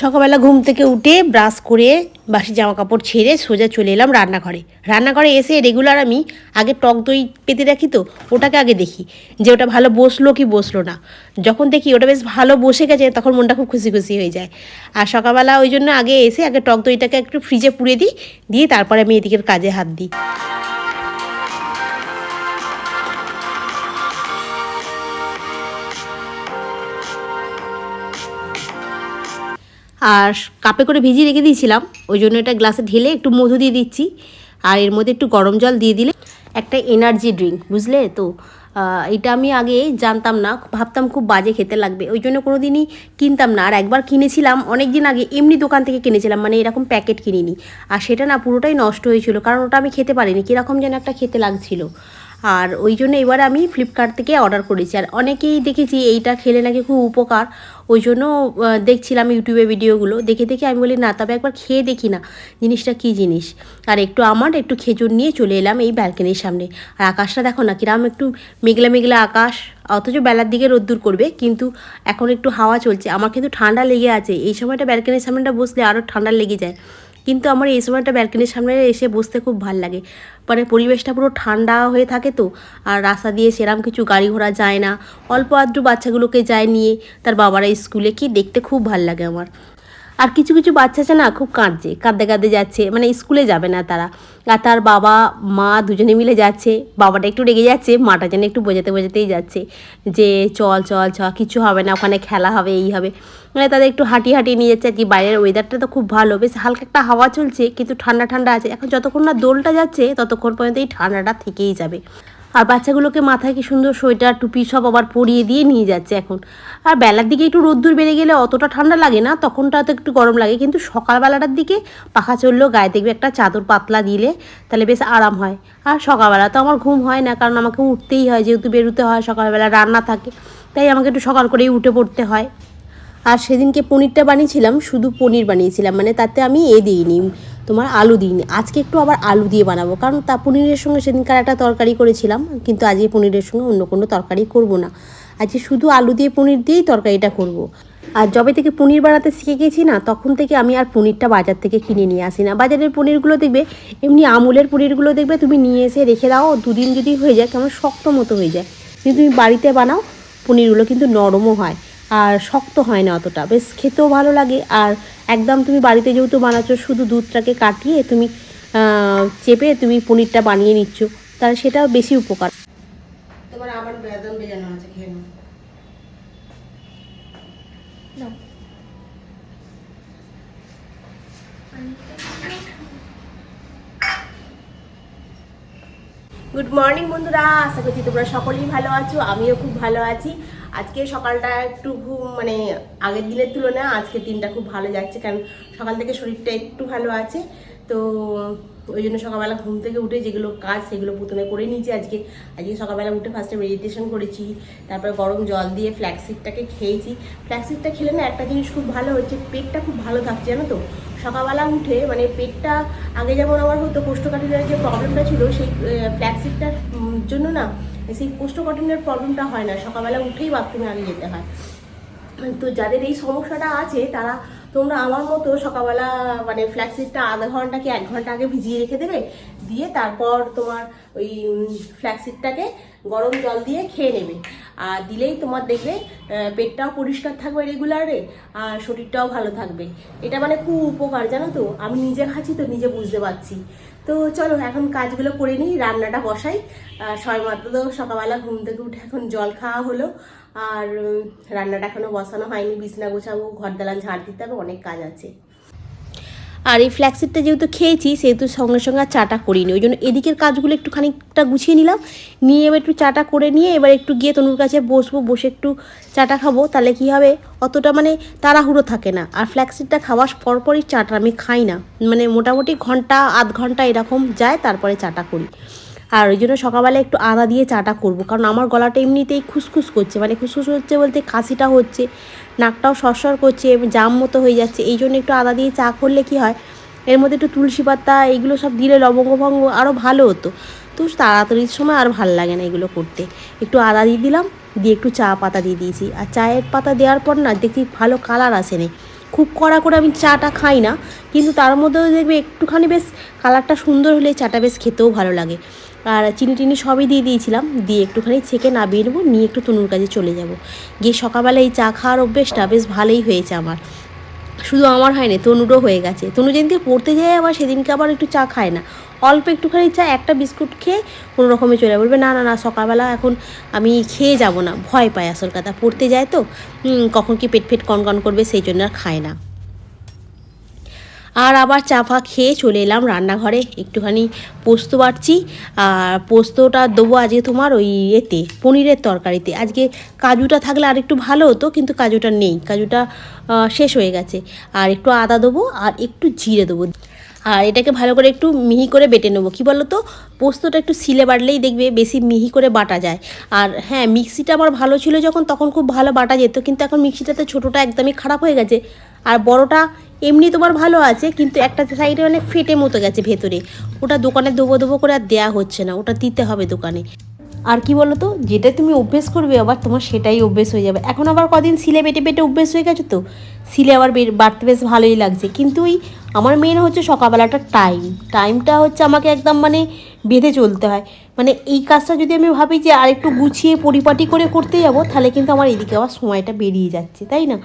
সকালবেলা ঘুম থেকে উঠে ব্রাশ করে বাসি জামা কাপড় ছেড়ে সোজা চলে এলাম রান্নাঘরে। রান্নাঘরে এসে রেগুলার আমি আগে টক দই পেতে রাখি তো, ওটাকে আগে দেখি। যে ওটা ভালো বসল কি বসল না। যখন দেখি ওটা বেশ ভালো বসে গেছে, তখন মনটা খুব খুশি খুশি হয়ে যায়। আর সকালবেলা ওই জন্য আগে এসে আগে টক দইটাকে একটু ফ্রিজে পুড়ে দিই, দিয়ে তারপরে আমি এদিকের কাজে হাত দিই। আর কাপে করে ভিজিয়ে রেখে দিয়েছিলাম। ওই জন্য এটা গ্লাসে ঢেলে একটু মধু দিয়ে দিচ্ছি। আর এর মধ্যে একটু গরম জল দিয়ে দিলে একটা এনার্জি ড্রিঙ্ক বুঝলে? তো এটা আমি আগে জানতাম না, ভাবতাম খুব বাজে খেতে লাগবে। ওই জন্য কোনো দিনই কিনতাম না। আর একবার কিনেছিলাম অনেক দিন আগে এমনি দোকান থেকে কিনেছিলাম মানে এরকম প্যাকেট কিনিনি। আর সেটা না পুরোটাই নষ্ট হয়েছিল, কারণ ওটা আমি খেতে পারিনি। কীরকম যেন একটা খেতে লাগছিল। আর ওই জন্য এবার আমি ফ্লিপকার্ট থেকে অর্ডার করেছি। আর অনেকেই দেখেছি এইটা খেলে নাকি খুব উপকার। ওই জন্য দেখছিলাম ইউটিউবে ভিডিওগুলো দেখে দেখে আমি বলি, না, তবে একবার খেয়ে দেখি না। জিনিসটা কী জিনিস? আর একটু আমার, একটু খেজুর নিয়ে চলে এলাম এই ব্যালকনির সামনে। আর আকাশটা দেখো না, কিরম একটু মেঘলা মেঘলা আকাশ। অথচ বেলার দিকে রোদ্দুর করবে, কিন্তু এখন একটু হাওয়া চলছে। আমার কিন্তু ঠান্ডা লেগে আছে। এই সময়টা ব্যালকনির সামনেটা বসলে আরও ঠান্ডা লেগে যায়। কিন্তু আমার এই সময়টা ব্যালকনির সামনে এসে বসতে খুব ভালো লাগে। মানে পরিবেশটা পুরো ঠান্ডা হয়ে থাকে তো, আর রাস্তা দিয়ে সেরাম কিছু গাড়ি ঘোড়া যায় না। অল্প আদ্রু বাচ্চাগুলোকে যায় নিয়ে তার বাবারা স্কুলে কি দেখতে খুব ভালো লাগে আমার। আর কিছু কিছু বাচ্চা আছে না, খুব কাঁদছে, কাঁদতে কাঁদতে যাচ্ছে মানে স্কুলে যাবে না তারা। আর তার বাবা, মা দুজনে মিলে যাচ্ছে, বাবাটা একটু রেগে যাচ্ছে, মাটা যেন একটু বোঝাতে বোঝাতেই যাচ্ছে যে চল চল চ কিছু হবে না, ওখানে খেলা হবে, এই হবে। মানে তাদের একটু হাঁটিয়ে হাঁটিয়ে নিয়ে যাচ্ছে আর কি, বাইরের ওয়েদারটা তো খুব ভালো, বেশ হালকা একটা হাওয়া চলছে, কিন্তু ঠান্ডা ঠান্ডা আছে। এখন যতক্ষণ না দোলটা যাচ্ছে, ততক্ষণ পর্যন্ত এই ঠান্ডাটা থেকেই যাবে। আর বাচ্চাগুলোকে মাথায় কি সুন্দর সোয়েটার, টুপি সব আবার পরিয়ে দিয়ে নিয়ে যাচ্ছে এখন। আর বেলার দিকে একটু রোদ্দুর বেড়ে গেলে অতটা ঠান্ডা লাগে না তখনটা তো একটু গরম লাগে। কিন্তু সকালবেলাটার দিকে পাখা চললেও গায়ে দেখবে একটা চাদর পাতলা দিলে তাহলে বেশ আরাম হয়। আর সকালবেলা তো আমার ঘুম হয় না, কারণ আমাকে উঠতেই হয়, যেহেতু বেরোতে হয়, সকালবেলা রান্না থাকে, তাই আমাকে একটু সকাল করেই উঠে পড়তে হয়। আর সেদিনকে পনিরটা বানিয়েছিলাম, শুধু পনির বানিয়েছিলাম মানে তাতে আমি এ দিইনি তোমার আলু দিইনি। আজকে একটু আবার আলু দিয়ে বানাবো। কারণ তা পনিরের সঙ্গে সেদিনকার একটা তরকারি করেছিলাম, কিন্তু আজকে পনিরের সঙ্গে অন্য কোনো তরকারি করব না। আজকে শুধু আলু দিয়ে পনির দিয়েই তরকারিটা করব। আর যবে থেকে পনির বানাতে শিখে গেছি না, তখন থেকে আমি আর পনিরটা বাজার থেকে কিনে নিয়ে আসি না। বাজারের পনিরগুলো দেখবে, এমনি আমুলের পনিরগুলো দেখবে, তুমি নিয়ে এসে রেখে দাও। দুদিন যদি হয়ে যায়, কেমন শক্ত মতো হয়ে যায়। কিন্তু তুমি বাড়িতে বানাও, পনিরগুলো কিন্তু নরমও হয়। আর শক্ত হয় না অতটা। বেশ খেতেও ভালো লাগে। আর একদম তুমি বাড়িতে যেহেতু বানাচ্ছ শুধু দুধটাকে কাটিয়ে তুমি চেপে তুমি পনিরটা বানিয়ে নিচ্ছ তাহলে সেটাও বেশি উপকার। তোমার আবার বেদন বেজানো আছে খেয়ে গুড মর্নিং বন্ধুরা আশা করছি তোমরা সকলেই ভালো আছো আমিও খুব ভালো আছি। আজকে সকালটা একটু ঘুম মানে আগের দিনের তুলনায় আজকের দিনটা খুব ভালো যাচ্ছে, কারণ সকাল থেকে শরীরটা একটু ভালো আছে। তো ওই জন্য সকালবেলা ঘুম থেকে উঠে যেগুলো কাজ সেগুলো প্রথমে করে নিয়েছি আজকে। আজকে সকালবেলা উঠে ফার্স্টে মেডিটেশন করেছি, তারপরে গরম জল দিয়ে ফ্ল্যাক্সিডটাকে খেয়েছি। ফ্ল্যাক্সিডটা খেলে না একটা জিনিস খুব ভালো হচ্ছে, পেটটা খুব ভালো থাকছে, জানো তো? সকালবেলা উঠে মানে পেটটা, আগে যেমন আমার হতো কোষ্ঠকাঠিন্যের যে প্রবলেমটা ছিল, সেই ফ্ল্যাক্সিডটার জন্য না সেই কোষ্ঠকাঠিন্যের প্রবলেমটা হয় না। সকালবেলা উঠেই বাথরুমে আগে যেতে হয়। তো যাদের এই সমস্যাটা আছে, তারা তোমরা আমার মতো সকালবেলা মানে ফ্ল্যাক্সিডটা আধা ঘণ্টা কি এক ঘণ্টা আগে ভিজিয়ে রেখে দেবে? দিয়ে তারপর তোমার ওই ফ্ল্যাক্সিডটাকে গরম জল দিয়ে খেয়ে নেবে। আর দিলেই তোমার দেখবে পেটটাও পরিষ্কার থাকবে রেগুলারে আর শরীরটাও ভালো থাকবে। এটা মানে খুব উপকার, জানো তো? আমি নিজে খাচ্ছি তো নিজে বুঝতে পারছি। তো চলো এখন কাজগুলো করে নিই, রান্নাটা বসাই। সবাই মাত্র তো সকালবেলা ঘুম থেকে উঠে এখন জল খাওয়া হলো। আর রান্নাটা এখনও বসানো হয়নি, বিছনা গোছাবো ঘর দালান ঝাড় দিতে হবে, অনেক কাজ আছে। আর এই ফ্ল্যাক্সিডটা যেহেতু খেয়েছি, সেহেতু সঙ্গে সঙ্গে আর চাটা করিনি। ওই জন্য এদিকের কাজগুলো একটু খানিকটা গুছিয়ে নিলাম। নিয়ে এবার একটু চাটা করে নিয়ে এবার একটু গিয়ে তনুর কাছে বসবো, বসে একটু চাটা খাব। তাহলে কি হবে? অতটা মানে তাড়াহুড়ো থাকে না। আর ফ্ল্যাক্সিডটা খাওয়ার পরপরই চাটা আমি খাই না। মানে মোটামুটি ঘণ্টা, আধ ঘণ্টা এরকম যায়, তারপরে চাটা করি। আর ওই জন্য সকালবেলা একটু আদা দিয়ে চাটা করব। কারণ আমার গলাটা এমনিতেই খুসখুস করছে মানে খুসখুস হচ্ছে বলতে কাশিটা হচ্ছে, নাকটাও সরসর করছে, জাম মতো হয়ে যাচ্ছে। এই জন্য একটু আদা দিয়ে চা করলে কি হয়, এর মধ্যে একটু তুলসী পাতা এগুলো সব দিলে লবঙ্গ ভঙ্গ আরও ভালো হতো। তো তাড়াতাড়ির সময় আর ভালো লাগে না এগুলো করতে। একটু আদা দিয়ে দিলাম, দিয়ে একটু চা পাতা দিয়ে দিয়েছি। আর চায়ের পাতা দেওয়ার পর না দেখি ভালো কালার আসেনি খুব কড়া করে আমি চাটা খাই না, কিন্তু তার মধ্যেও দেখবে একটুখানি বেশ কালারটা সুন্দর হলে চাটা বেশ খেতেও ভালো লাগে। আর চিনি টিনি সবই দিয়ে দিয়েছিলাম। দিয়ে একটুখানি ছেঁকে নামিয়ে নেব, নিয়ে একটু তনুর কাজে চলে যাব। গিয়ে সকালবেলা এই চা খাওয়ার অভ্যেসটা বেশ ভালোই হয়েছে আমার। শুধু আমার হয়নি, তনুরও হয়ে গেছে। তনু যেদিনকে পড়তে যায় আবার সেদিনকে আবার একটু চা খায় না। অল্প একটুখানি চা, একটা বিস্কুট খেয়ে কোনো রকমে চলে বলবে, না না না, সকালবেলা এখন আমি খেয়ে যাব না, ভয় পায় আসল কথা। পড়তে যায় তো কখন কি পেট ফেট কনকন করবে সেই জন্য আর খায় না। আর আবার চা ফা খেয়ে চলে এলাম রান্নাঘরে। একটুখানি পোস্ত বাটছি। আর পোস্তটা দেবো আজকে তোমার ওই এতে, পনিরের তরকারিতে। আজকে কাজুটা থাকলে আর একটু ভালো হতো, কিন্তু কাজুটা নেই। কাজুটা শেষ হয়ে গেছে। আর একটু আদা দেবো আর একটু জিরে দেবো। আর এটাকে ভালো করে একটু মিহি করে বেটে নেব। কী বলো তো পোস্তটা একটু সিলে বাড়লেই দেখবে বেশি মিহি করে বাটা যায়। আর হ্যাঁ মিক্সিটা আমার ভালো ছিল যখন, তখন খুব ভালো বাটা যেত, কিন্তু এখন মিক্সিটাতে ছোটোটা একদমই খারাপ হয়ে গেছে। আর বড়টা এমনি তোমার ভালো আছে, কিন্তু একটা সাইডে মানে ফেটে মতো গেছে ভেতরে। ওটা দোকানে দেবো দেবো করে আর দেওয়া হচ্ছে না, ওটা দিতে হবে দোকানে। আর কি বলো তো যেটা তুমি অভ্যেস করবে আবার তোমার সেটাই অভ্যেস হয়ে যাবে। এখন আবার কদিন সিলে বেটে বেটে অভ্যেস হয়ে গেছে তো? সিলে আবার বাড়তে বেশ ভালোই লাগছে। কিন্তু ওই আমার মেন হচ্ছে সকালবেলাটা টাইম টাইমটা হচ্ছে আমাকে একদম মানে বেঁধে চলতে হয়। মানে এই কাজটা যদি আমি ভাবি যে আরেকটু গুছিয়ে পরিপাটি করে করতে যাব, তাহলে কিন্তু আমার এদিকে আবার সময়টা বেরিয়ে যাচ্ছে, তাই না?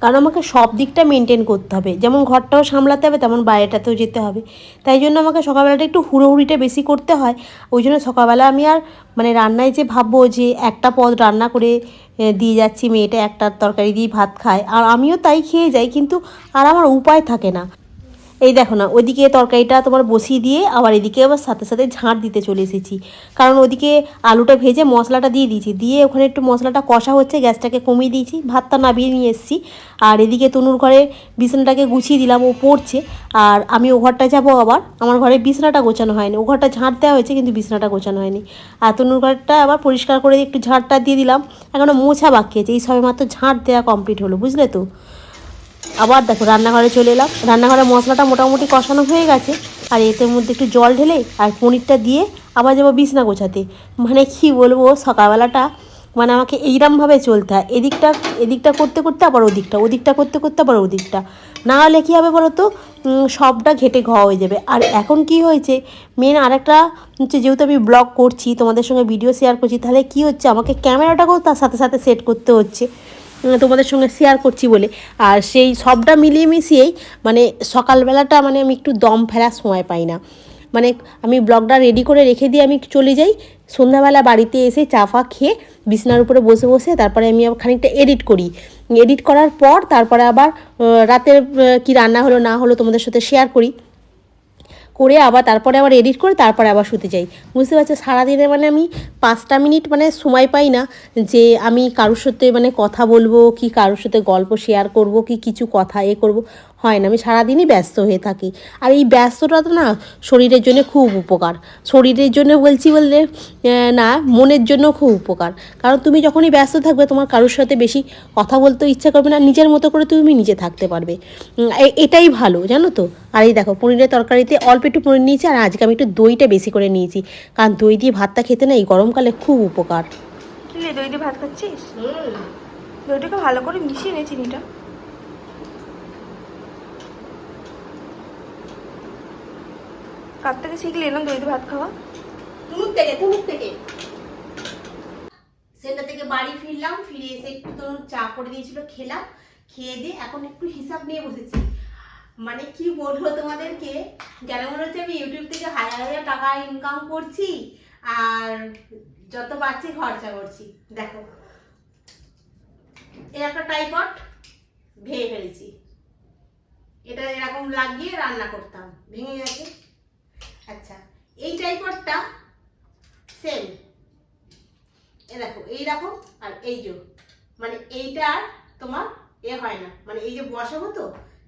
কারণ আমাকে সব দিকটা মেনটেন করতে হবে। যেমন ঘরটাও সামলাতে হবে, তেমন বাইরেটাতেও যেতে হবে। তাই জন্য আমাকে সকালবেলাটা একটু হুড়োহুড়িটা বেশি করতে হয়। ওই জন্য সকালবেলা আমি আর মানে রান্নায় যে ভাববো যে একটা পদ রান্না করে দিয়ে যাচ্ছি, মেয়েটা একটা তরকারি দিয়ে ভাত খায়। আর আমিও তাই খেয়ে যাই, কিন্তু আর আমার উপায় থাকে না। এই দেখো না, ওইদিকে তরকারিটা তোমার বসিয়ে দিয়ে আবার এদিকে আবার সাথে সাথে ঝাঁট দিতে চলে এসেছি। কারণ ওদিকে আলুটা ভেজে মশলাটা দিয়ে দিয়েছি। দিয়ে ওখানে একটু মশলাটা কষা হচ্ছে, গ্যাসটাকে কমিয়ে দিয়েছি, ভাতটা নামিয়ে নিয়ে এসেছি। আর এদিকে তনুর ঘরে বিছানাটাকে গুছিয়ে দিলাম, ও পড়ছে। আর আমি ও ঘরটা যাব আবার, আমার ঘরে বিছানাটা গোছানো হয়নি। ও ঘরটা ঝাঁট দেওয়া হয়েছে, কিন্তু বিছানাটা গোছানো হয়নি। আর তনুর ঘরটা আবার পরিষ্কার করে একটু ঝাঁটটা দিয়ে দিলাম। এখনও মোছা বাকি আছে, এই সবে মাত্র ঝাঁট দেওয়া কমপ্লিট হলো, বুঝলে তো? আবার দেখো রান্নাঘরে চলে এলাম। রান্নাঘরে মশলাটা মোটামুটি কষানো হয়ে গেছে, আর এতে মধ্যে একটু জল ঢেলে আর পনিরটা দিয়ে আবার যাব বিছনা গোছাতে। মানে কি বলব, সকালবেলাটা মানে আমাকে এইরমভাবে চলতে হয়। এদিকটা এদিকটা করতে করতে আবার ওদিকটা ওদিকটা করতে করতে আবার ওদিকটা। না হলে কী হবে বলো তো সবটা ঘেটে ঘ হয়ে যাবে। আর এখন কি হয়েছে মেন আরেকটা হচ্ছে যেহেতু আমি ব্লগ করছি, তোমাদের সঙ্গে ভিডিও শেয়ার করছি, তাহলে কি হচ্ছে, আমাকে ক্যামেরাটাকেও তার সাথে সাথে সেট করতে হচ্ছে। তোমাদের সঙ্গে শেয়ার করছি বলে। আর সেই সবটা মিলিয়ে মিশিয়েই মানে সকালবেলাটা মানে আমি একটু দম ফেলার সময় পাই না। মানে আমি ব্লগটা রেডি করে রেখে দিয়ে আমি চলে যাই। সন্ধ্যাবেলা বাড়িতে এসে চা ফা খেয়ে বিছনার উপরে বসে বসে তারপরে আমি খানিকটা এডিট করি। এডিট করার পর তারপরে আবার রাতের কি রান্না হলো না হলো তোমাদের সাথে শেয়ার করি। করে আবার তারপরে আবার এডিট করে তারপরে আবার শুতে যাই। বুঝতে পারছ সারাদিনে মানে আমি পাঁচটা মিনিট মানে সময় পাই না যে আমি কারোর সাথে মানে কথা বলব, কি কারোর সাথে গল্প শেয়ার করব, কি কিছু কথা এ করব। হয় না, আমি সারাদিনই ব্যস্ত হয়ে থাকি। আর এই ব্যস্তটা তো না শরীরের জন্য খুব উপকার। শরীরের জন্য বলছি বললে না, মনের জন্য খুব উপকার। কারণ তুমি যখনই ব্যস্ত থাকবে, তোমার কারোর সাথে বেশি কথা বলতে ইচ্ছা করবে না, নিজের মতো করে তুমি নিজে থাকতে পারবে। এটাই ভালো, জানো তো? আর এই দেখো, পনিরের তরকারিতে অল্প একটু পনির নিয়েছি, আর আজকে আমি একটু দইটা বেশি করে নিয়েছি। কারণ দই দিয়ে ভাতটা খেতে না এই গরমকালে খুব উপকার। দই দিয়ে ভাত খাচ্ছিস? দইটাকে ভালো করে মিশিয়ে নে চিনিটা। কার থেকে শিখলি দই ভাত খাওয়া। তুমুক থেকে তুমুক থেকে। থেকে বাড়ি ফিরলাম, ফিরে এসে একটু চা করে দিয়েছিল, খেলাম, খেয়ে দিয়ে এখন একটু হিসাব নিয়ে বসেছি। মানে কি বলব তোমাদেরকে যেন মনে হচ্ছে আমি ইউটিউব থেকে হাজার হাজার টাকা ইনকাম করছি, আর যত পারছি খরচা করছি। দেখো। এই একটা টাইপট ভেঙে ফেলেছি। এটা এরকম লাগিয়ে রান্না করতাম। ভেঙে গেছে। আচ্ছা এই টাইপটটা সেম এ দেখো এইরকম আর এই যে মানে এইটা আর তোমার এ হয় না। মানে এই যে বসাবো তো,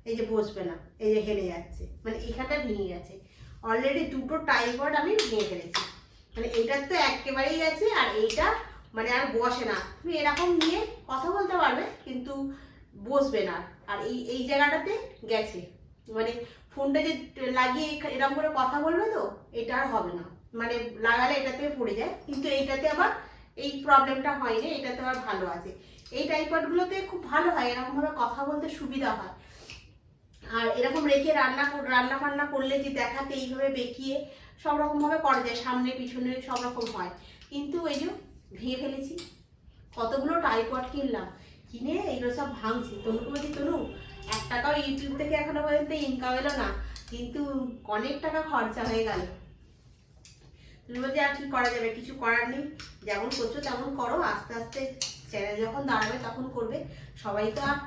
এই যে বসবে না, এই যে হেলে যাচ্ছে। মানে এইখানটা ভেঙে গেছে। অলরেডি দুটো টাইপড আমি ভেঙে ফেলেছি। মানে এইটার তো একেবারেই গেছে আর এইটা মানে আর বসে না। তুমি এরকম নিয়ে কথা বলতে পারবে, কিন্তু বসবে না। আর এই এই জায়গাটাতে গেছে। মানে ফোনটা যে লাগিয়ে এরকম করে কথা বলবে তো, এটা আর হবে না। মানে লাগালে এটাতে পড়ে যায়। কিন্তু এইটাতে আবার এই প্রবলেমটা হয়নি এটাতে আবার ভালো আছে। এই টাইপডগুলোতে খুব ভালো হয় এরকমভাবে কথা বলতে সুবিধা হয়। আর এরকম রেখে রান্না রান্না বান্না করলে যে দেখাতে এইভাবে বেঁকিয়ে সব রকম ভাবে করা যায়, সামনে পিছনে সব রকম হয়। কিন্তু এই যে ভেঙে ফেলেছি। কতগুলো টাইপড কিনলাম। কিনে এগুলো সব ভাঙছি। তনুকে বলছি তনু, এক টাকাও ইউটিউব থেকে এখনও পর্যন্ত ইনকাম এলো না। কিন্তু অনেক টাকা খরচা হয়ে গেল। তুমি বলছি, আর কি করা যাবে? কিছু করার নেই। যেমন করছ তেমন করো। আস্তে আস্তে চ্যানেল যখন দাঁড়াবে তখন করবে। সবাই তো আর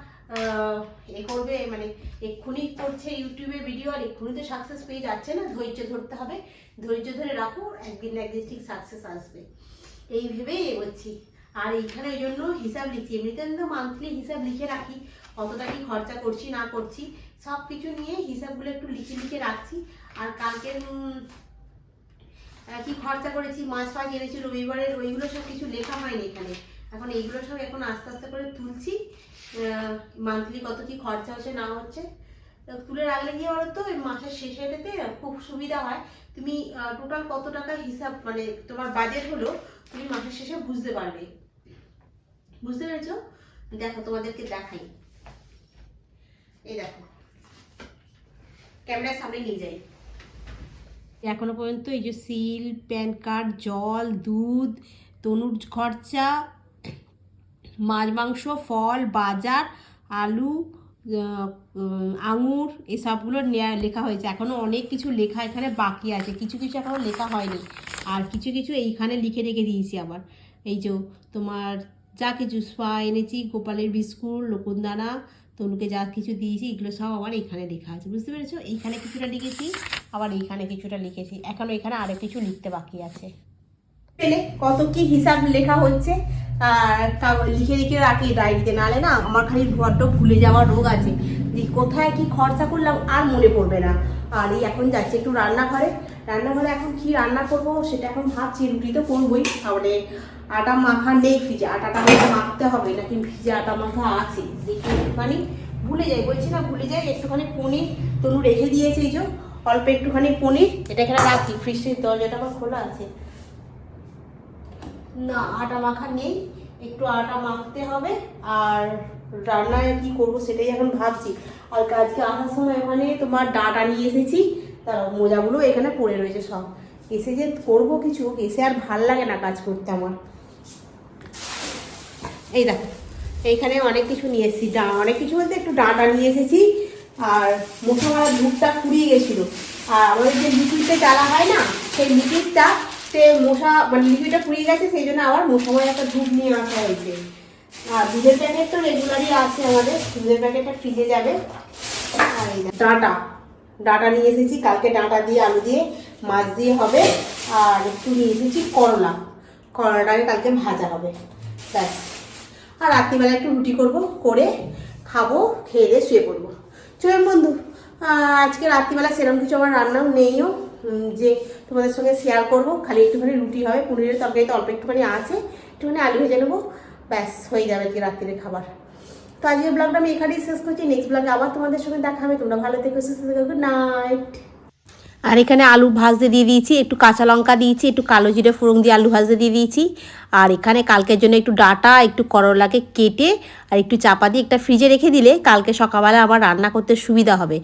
এ করবে মানে এক্ষুনি করছে ইউটিউবে ভিডিও আর এক্ষুনি তো সাকসেস পেয়ে যাচ্ছে না। ধৈর্য ধরতে হবে। ধৈর্য ধরে রাখো। একদিন না একদিন ঠিক সাকসেস আসবে। এই ভেবেই এগোচ্ছি। আর এইখানে ওই জন্য হিসাব লিখছি। এমনিতে আমি তো মান্থলি হিসাব লিখে রাখি কতটা কি খরচা করছি, না করছি সব কিছু নিয়ে হিসাবগুলো একটু লিখে লিখে রাখছি। আর কালকে কি খরচা করেছি, মাছ ফাছ এনেছি, রবিবারের ওইগুলো সব কিছু লেখা হয়নি এখানে। এখন এইগুলো সব এখন আস্তে আস্তে করে তুলছি। মান্থলি কত কি খরচা হচ্ছে, না হচ্ছে তুলে রাখলে কি বলো তো ওই মাসের শেষেতে খুব সুবিধা হয়। তুমি টোটাল কত টাকা হিসাব মানে তোমার বাজেট হলো, তুমি মাসের শেষে বুঝতে পারবে। বুঝতে পেরেছ? দেখো, তোমাদেরকে দেখাই। এই দেখো। ক্যামেরার সামনে নিয়ে যাই। এখনও পর্যন্ত এই যে সিল, প্যান কার্ড, জল, দুধ, তনুর খরচা, মাছ মাংস, ফল, বাজার, আলু আঙুর এসবগুলো নেয়া- লেখা হয়েছে। এখনও অনেক কিছু লেখা এখানে বাকি আছে। কিছু কিছু এখনও লেখা হয়নি। আর কিছু কিছু এইখানে লিখে রেখে দিয়েছি আবার। এই যে তোমার যা কিছু স্পা এনেছি, গোপালের বিস্কুট লোকনদানা তনুকে যা কিছু দিয়েছি, এগুলো সব আবার এখানে লেখা আছে। বুঝতে পেরেছ? এইখানে কিছুটা লিখেছি, আবার এইখানে কিছুটা লিখেছি। এখনও এখানে আরও কিছু লিখতে বাকি আছে। পেলে কত কি হিসাব লেখা হচ্ছে, আর লিখে লিখে রাখি ডায়েরিতে। নালে না আমার খালি বড্ড ভুলে যাওয়ার রোগ আছে। যে কোথায় কি খরচা করলাম আর মনে পড়বে না। আর এই এখন যাচ্ছি একটু রান্নাঘরে। রান্নাঘরে এখন কি রান্না করব, সেটা এখন ভাবছি, রুটি তো করবোই। তাহলে আটা মাখা নেই ফ্রিজে আটাটা আমাকে মাখতে হবে, নাকি ভিজে আটা মাখা আছে? দেখি একটুখানি। ভুলে যাই, বলছি না ভুলে যাই, একটুখানি পনির তনু রেখে দিয়েছে এই যে, অল্প একটুখানি পনির। এটা এখানে রাখি, ফ্রিজের দরজাটা আমার খোলা আছে। না, আটা মাখা নেই, একটু আটা মাখতে হবে, আর রান্নায় কি করব সেটাই এখন ভাবছি। আর আজকে আসার সময় ওখানে তোমার ডাটা নিয়ে এসেছি তার মোজাগুলো এখানে পড়ে রয়েছে সব। এসে যে করব কিছু, এসে আর ভালো লাগে না কাজ করতে আমার। এই দেখো, এইখানে অনেক কিছু নিয়ে এসেছি ডা অনেক কিছু বলতে একটু ডাটা নিয়ে এসেছি, আর মশলার ধূপটা ফুরিয়ে গেছিল। আর আমাদের যে লিকুইডটা জ্বালা হয় না, সেই লিকুইডটা সে মশা মানে লিকুইডটা ফুরিয়ে গেছে, সেই জন্য আবার মশাময় একটা ধূপ নিয়ে আসা হয়েছে। আর দুধের প্যাকেট তো রেগুলারই আছে আমাদের, দুধের প্যাকেটটা ফ্রিজে যাবে। আর এই ডাঁটা ডাঁটা নিয়ে এসেছি, কালকে ডাঁটা দিয়ে, আলু দিয়ে, মাছ দিয়ে হবে, আর একটু নিয়ে এসেছি করলা। করলাটাকে কালকে ভাজা হবে, ব্যাস। আর রাত্রিবেলা একটু রুটি করব, করে খাব, খেয়ে দিয়ে শুয়ে পড়ব। চলুন বন্ধু আজকে রাত্রিবেলা সেরকম কিছু আমার রান্নাও নেইও। যে তোমাদের সঙ্গে শেয়ার করব, খালি একটুখানি রুটি হবে, পনিরের তরকারি তো অল্প একটুখানি আছে, একটুখানি আলু ভেজে নেব, ব্যাস, হয়ে যাবে আজকে রাত্রিরে খাবার। তো আজকের ব্লগটা আমি এখানেই শেষ করছি নেক্সট ব্লগে আবার তোমাদের সঙ্গে দেখা হবে, তোমরা ভালো থেকো, সুস্থ থেকো গুড নাইট আর এখানে আলু ভাজতে দিয়ে দিয়েছি, একটু কাঁচা লঙ্কা দিয়েছি, একটু কালো জিরে ফোড়ন দিয়ে আলু ভাজতে দিয়ে দিয়েছি। আর এখানে কালকের জন্য একটু ডাটা, একটু করলাকে কেটে আর একটু চাপা দিয়ে একটা ফ্রিজে রেখে দিলে কালকে সকালবেলা আবার রান্না করতে সুবিধা হবে।